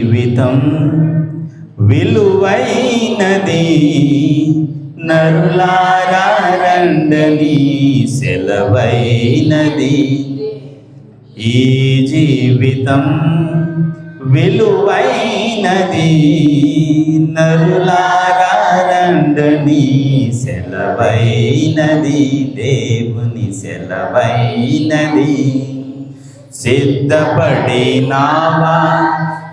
జీవితం విలువైనది. నరులారండని సెలవైనది. ఈ జీవితం విలువైనది. నరులారండని సెలవైనది. దేవుని సెలవైనది. సిద్ధపడినావా?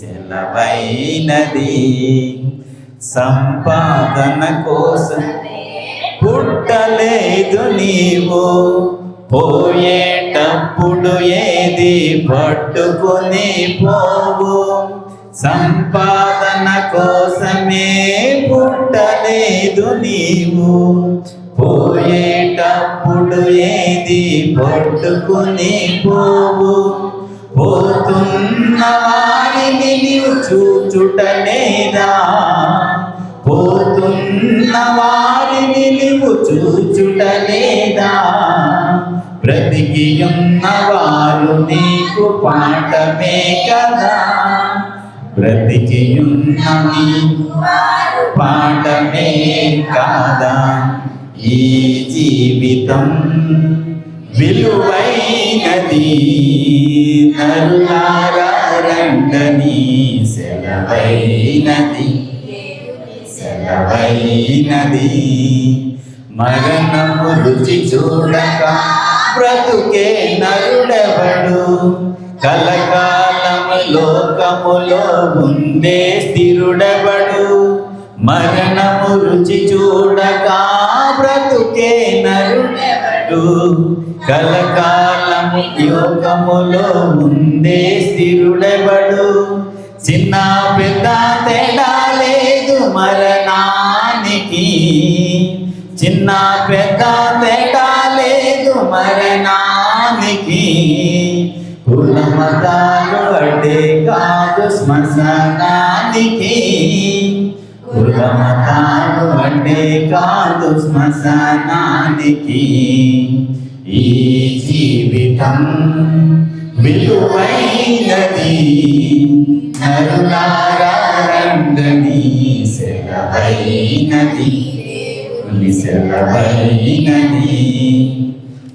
సెలవైనది సంపాదన కోసం పుట్టలేదు నీవు. పోయేటప్పుడు ఏది పట్టుకొని పోవు. సంపాదన కోసమే పుట్టలేదు నీవు. పోయేటప్పుడు ఏది పట్టుకుని పోవు. పోతున్న వారిని నీవు చూచుటలేదా పోతున్న వారిని నీవు చూచుటలేదా బ్రతికి ఉన్న వారు నీకు పాఠమే కదా? బ్రతికి ఉన్న పాఠమే కాదా? ఈ జీవితం విలువైనది నరులారా సెలవైనది. సెలవైనది. మరణము రుచి చూడక బ్రతుకే నరుడెవడు? కలకాలము లోకములో ఉండే స్థిరుడెవడు? మరణము రుచి చూడక బ్రతుకే నరుడెవడు కలకాలము యోగములో ఉండే స్థిరుడెవడు చిన్న పెద్ద తేడా లేదు మరణానికి. చిన్న పెద్ద తేడా లేదు మరణానికి. కులమతాలు అంటే కాదు శ్మశానానికి. కుల మతాలు కాదు శ్మశానానికి ఈ జీవితం విలువైనది. నరులారా సెలవైనది. సెలవైనది.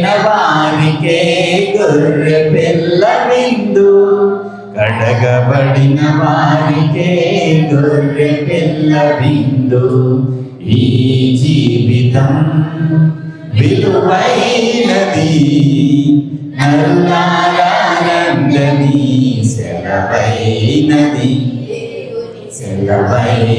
వారికే గొర్రె పిల్ల విందు కడగబడిన వారికే గొర్రె పిల్ల విందు. ఈ జీవితం విలువైనది. నరులారంగని సెలవైనది. సెలవైనది.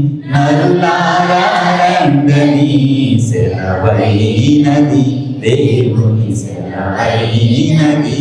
నరులారా సెలవైనది దేవుని సెలవైనది.